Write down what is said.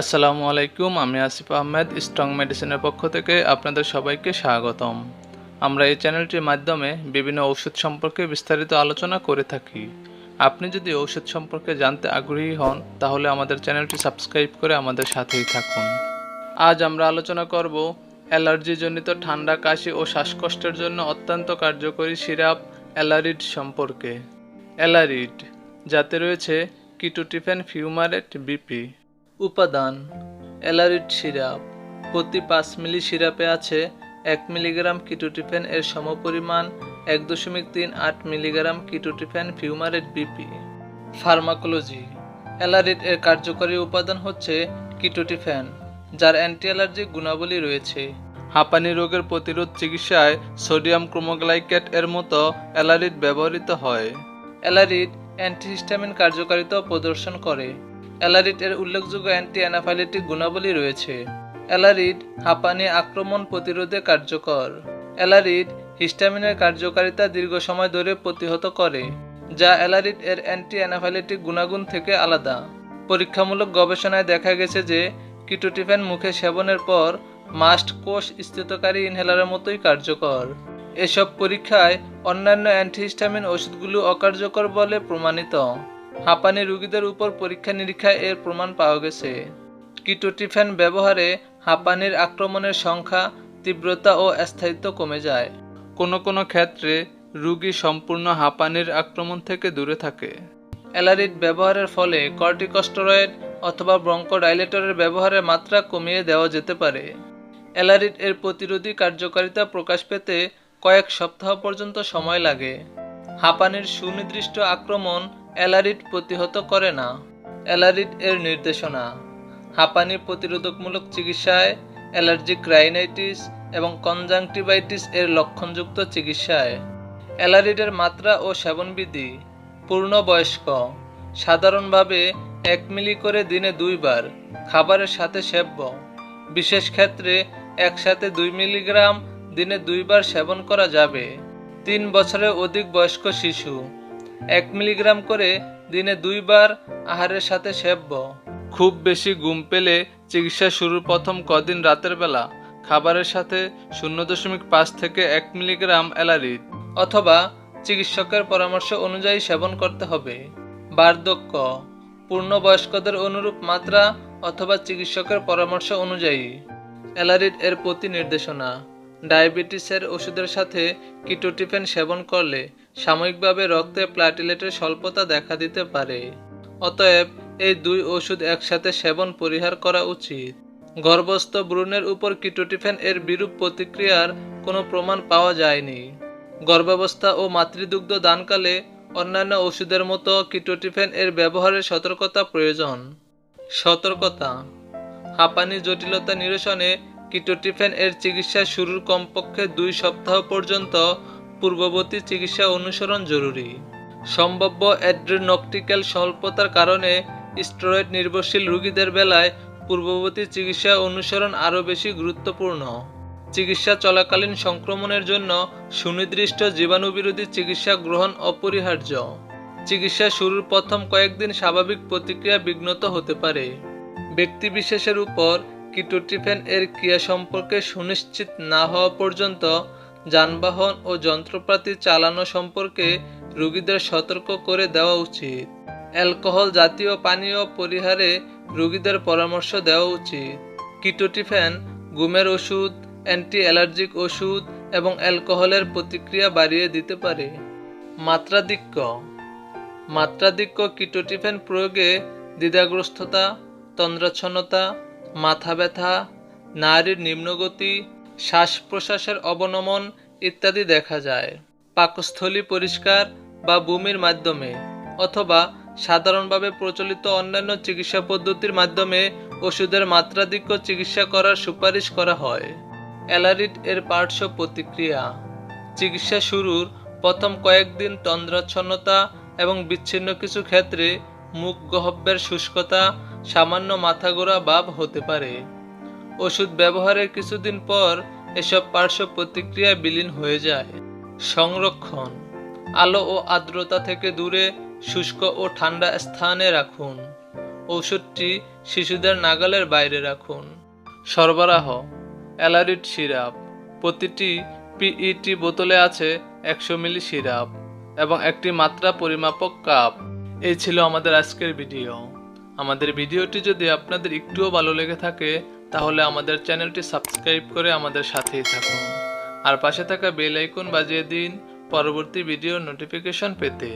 আসসালামু আলাইকুম, আমি আসিফ আহমেদ, স্ট্রং মেডিসিনের পক্ষ থেকে আপনাদের সবাইকে স্বাগতম। আমরা এই চ্যানেলটির মাধ্যমে বিভিন্ন ঔষধ সম্পর্কে বিস্তারিত আলোচনা করে থাকি। আপনি যদি ঔষধ সম্পর্কে জানতে আগ্রহী হন, তাহলে আমাদের চ্যানেলটি সাবস্ক্রাইব করে আমাদের সাথেই থাকুন। আজ আমরা আলোচনা করব অ্যালার্জিজনিত ঠান্ডা, কাশি ও শ্বাসকষ্টের জন্য অত্যন্ত কার্যকরী সিরাপ অ্যালারিড সম্পর্কে। অ্যালারিড, যাতে রয়েছে কিটোটিফেন ফিউমারেট বিপি। উপাদান, অ্যালারিড সিরাপ। প্রতি পাঁচ মিলি সিরাপে আছে এক মিলিগ্রাম কিটোটিফেন এর সমপরিমাণ এক দশমিক তিন আট milligram ketotifen fumarate BP. Pharmacology. অ্যালারিড এর কার্যকরী উপাদান হচ্ছে কিটোটিফেন, যার অ্যান্টি অ্যালার্জিক গুণাবলী রয়েছে। হাঁপানি রোগের প্রতিরোধ চিকিৎসায় সোডিয়াম ক্রোমোগ্লাইকেট এর মতো অ্যালারিড ব্যবহৃত হয়। অ্যালারিড অ্যান্টিহিস্টামিন কার্যকারিতাও প্রদর্শন করে। অ্যালারিড এর উল্লেখযোগ্য অ্যান্টি অ্যানাফাইলেটিক গুণাবলী রয়েছে। অ্যালারিড হাঁপানি আক্রমণ প্রতিরোধে কার্যকর। অ্যালারিড হিস্টামিনের কার্যকারিতা দীর্ঘ সময় ধরে প্রতিহত করে, যা অ্যালারিড এর অ্যান্টি অ্যানাফাইলেটিক গুণাগুণ থেকে আলাদা। পরীক্ষামূলক গবেষণায় দেখা গেছে যে, কিটোটিফেন মুখে সেবনের পর মাস্ট কোষ স্থিতকারী ইনহেলারের মতোই কার্যকর। এসব পরীক্ষায় অন্যান্য অ্যান্টিহিস্টামিন ওষুধগুলো অকার্যকর বলে প্রমাণিত। হাঁপানি রোগীদের উপর পরীক্ষা নিরীক্ষায় এর প্রমাণ পাওয়া গেছে। কিটোটিফেন ব্যবহারে হাঁপানির আক্রমণের সংখ্যা, তীব্রতা ও স্থায়িত্ব কমে যায়। কোনো কোনো ক্ষেত্রে রোগী সম্পূর্ণ হাঁপানির আক্রমণ থেকে দূরে থাকে। অ্যালারিড ব্যবহারের ফলে কর্টিকস্টেরয়েড অথবা ব্রঙ্কোডাইলেটরের ব্যবহারের মাত্রা কমিয়ে দেওয়া যেতে পারে। অ্যালারিড এর প্রতিরোধী কার্যকারিতা প্রকাশ পেতে কয়েক সপ্তাহ পর্যন্ত সময় লাগে। হাঁপানির সুনির্দিষ্ট আক্রমণ অ্যালারিড প্রতিহত করে না। অ্যালারিড এর নির্দেশনা হাঁপানি প্রতিরোধকমূলক চিকিৎসায় অ্যালার্জিক রাইনাইটিস এবং কনজাংটিভাইটিস এর লক্ষণযুক্ত চিকিৎসায়। অ্যালারিডের মাত্রা ও সেবনবিধি, পূর্ণবয়স্ক, সাধারণভাবে এক মিলি করে দিনে দুইবার, খাবারের সাথে সেব্য। বিশেষ ক্ষেত্রে একসাথে দুই মিলিগ্রাম দিনে দুইবার সেবন করা যাবে। তিন বছরের অধিক বয়স্ক শিশু এক মিলিগ্রাম করে দিনে দুইবার আহারের সাথে সেব্য খুব বেশি ঘুম পেলে চিকিৎসা শুরুর প্রথম কদিন রাতের বেলা, খাবারের সাথে শূন্য দশমিক পাঁচ থেকে এক মিলিগ্রাম অ্যালারিড অথবা চিকিৎসকের পরামর্শ অনুযায়ী সেবন করতে হবে। বার্ধক্য, পূর্ণবয়স্কদের অনুরূপ মাত্রা অথবা চিকিৎসকের পরামর্শ অনুযায়ী। অ্যালারিড এর প্রতি নির্দেশনা, ডায়াবেটিসের ওষুধের সাথে কিটোটিফেন সেবন করলে সাময়িকভাবে রক্তে প্লাটিলেটের স্বল্পতা দেখা দিতে পারে। অতএব এই দুই ওষুধ একসাথে সেবন পরিহার করা উচিত। গর্ভস্থ ভ্রূণের উপর কিটোটিফেন এর বিরূপ প্রতিক্রিয়ার কোনো প্রমাণ পাওয়া যায়নি। গর্ভাবস্থা ও মাতৃদুগ্ধ দানকালে অন্যান্য ওষুধের মতো কিটোটিফেন এর ব্যবহারের সতর্কতা প্রয়োজন। সতর্কতা। হাঁপানি জটিলতা নিরসনে কিটোটিফেন এর চিকিৎসা শুরুর কমপক্ষে দুই সপ্তাহ পর্যন্ত পূর্ববর্তী চিকিৎসা অনুসরণ জরুরি। সম্ভাব্য অ্যাড্রিনকটিক্যাল স্বল্পতার কারণে স্টেরয়েড নির্ভরশীল রোগীদের বেলায় পূর্ববর্তী চিকিৎসা অনুসরণ আরও বেশি গুরুত্বপূর্ণ। চিকিৎসা চলাকালীন সংক্রমণের জন্য সুনির্দিষ্ট জীবাণুবিরোধী চিকিৎসা গ্রহণ অপরিহার্য। চিকিৎসা শুরুর প্রথম কয়েকদিন স্বাভাবিক প্রতিক্রিয়া বিঘ্নত হতে পারে। ব্যক্তিবিশেষের উপর কিটোটিফেন এর ক্রিয়া সম্পর্কে সুনিশ্চিত না হওয়া পর্যন্ত যানবাহন ও যন্ত্রপাতি চালানো সম্পর্কে রোগীদের সতর্ক করে দেওয়া উচিত। অ্যালকোহল জাতীয় পানীয় পরিহারে রোগীদের পরামর্শ দেওয়া উচিত। কিটোটিফেন, ঘুমের ওষুধ অ্যান্টি অ্যালার্জিক ওষুধ এবং অ্যালকোহলের প্রতিক্রিয়া বাড়িয়ে দিতে পারে। মাত্রাধিক্য। মাত্রাধিক্য কিটোটিফেন প্রয়োগে দ্বিধাগ্রস্ততা, তন্দ্রাচ্ছন্নতা মাথা ব্যথা নারীর নিম্নগতি শ্বাস প্রশ্বাসের অবনমন ইত্যাদি দেখা যায়। পাকস্থলী পরিষ্কার বা বমির মাধ্যমে অথবা সাধারণভাবে প্রচলিত অন্যান্য চিকিৎসা পদ্ধতির মাধ্যমে ওষুধের মাত্রাধিক্য চিকিৎসা করার সুপারিশ করা হয়। অ্যালারিট এর পার্শ্ব প্রতিক্রিয়া। চিকিৎসা শুরুর প্রথম কয়েকদিন তন্দ্রাচ্ছন্নতা এবং বিচ্ছিন্ন কিছু ক্ষেত্রে মুখ গহব্যের শুষ্কতা, সামান্য মাথা ঘোরা ভাব হতে পারে। ওষুধ ব্যবহারের কিছুদিন পর এসব পার্শ্ব প্রতিক্রিয়া বিলীন হয়ে যায়। সংরক্ষণ। আলো ও আর্দ্রতা থেকে দূরে, শুষ্ক ও ঠান্ডা স্থানে রাখুন। ঔষধটি শিশুদের নাগালের বাইরে রাখুন। সরবরাহ। অ্যালারিড সিরাপ। প্রতিটি পিইটি বোতলে আছে একশো মিলি সিরাপ এবং একটি মাত্রা পরিমাপক কাপ। এই ছিল আমাদের আজকের ভিডিও। আমাদের ভিডিওটি যদি আপনাদের একটুও ভালো লেগে থাকে, তাহলে আমাদের চ্যানেলটি সাবস্ক্রাইব করে আমাদের সাথেই থাকুন। আর পাশে থাকা বেল আইকন বাজিয়ে দিন পরবর্তী ভিডিও নোটিফিকেশন পেতে।